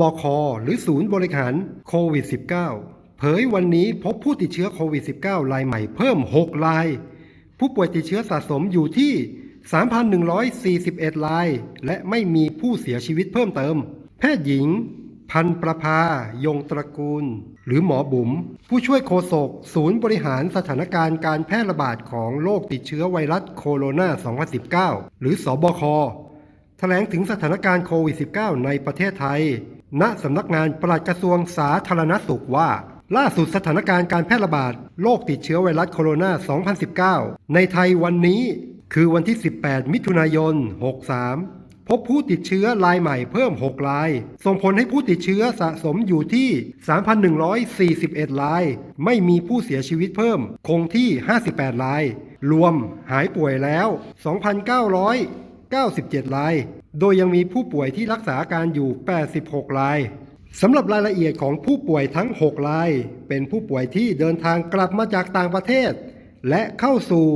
บค หรือศูนย์บริหารโควิด -19 เผยวันนี้พบผู้ติดเชื้อโควิด -19 รายใหม่เพิ่ม 6 ราย ผู้ป่วยติดเชื้อสะสมอยู่ที่ 3,141 ราย และไม่มีผู้เสียชีวิตเพิ่มเติม แพทย์หญิง พันประภา ยงตระกูล หรือหมอบุ๋ม ผู้ช่วยโฆษกศูนย์บริหารสถานการณ์การแพร่ระบาดของโรคติดเชื้อไวรัสโคโรนา 2019 หรือสอบค แถลงถึงสถานการณ์โควิด -19 ในประเทศไทย ณสำนักงานปลัดกระทรวงสาธารณสุขว่า ล่าสุดสถานการณ์การแพร่ระบาดโรคติดเชื้อไวรัสโคโรนา 2019 ในไทยวันนี้คือวันที่ 18 มิถุนายน 63 พบผู้ติดเชื้อรายใหม่เพิ่ม 6 ราย ส่งผลให้ผู้ติดเชื้อสะสมอยู่ที่ 3,141 ราย ไม่มีผู้เสียชีวิตเพิ่ม คงที่ 58 ราย รวมหายป่วยแล้ว 97 ราย โดยยังมีผู้ป่วยที่รักษาการอยู่ 86 รายสำหรับรายละเอียดของผู้ป่วยทั้ง 6 ราย เป็นผู้ป่วยที่เดินทางกลับมาจากต่างประเทศ และเข้าสู่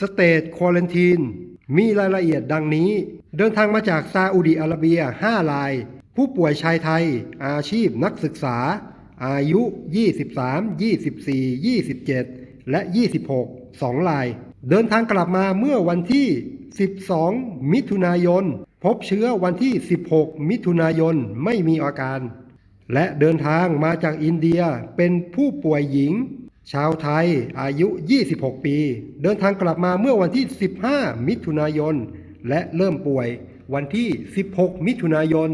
สเตทควอลันทีนมีรายละเอียดดังนี้ เดินทางมาจากซาอุดิอาระเบีย 5 ราย ผู้ป่วยชายไทย อาชีพนักศึกษา อายุ 23 24 27 และ 26 2 ราย เดินทางกลับมาเมื่อวันที่ 12 มิถุนายน พบเชื้อวันที่ 16 มิถุนายนไม่มีอาการ และเดินทางมาจากอินเดียเป็นผู้ป่วยหญิง ชาวไทยอายุ 26 ปี เดินทางกลับมาเมื่อวันที่ 15 มิถุนายน และเริ่มป่วยวันที่ 16 มิถุนายน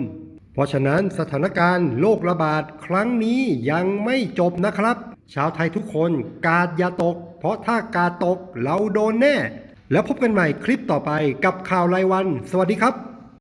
เพราะฉะนั้นสถานการณ์โรคระบาดครั้งนี้ยังไม่จบนะครับ ชาวไทยทุกคนกาดอย่าตก เพราะถ้ากาดตกเราโดนแน่ แล้วพบกันใหม่คลิปต่อไปกับข่าวรายวัน สวัสดีครับ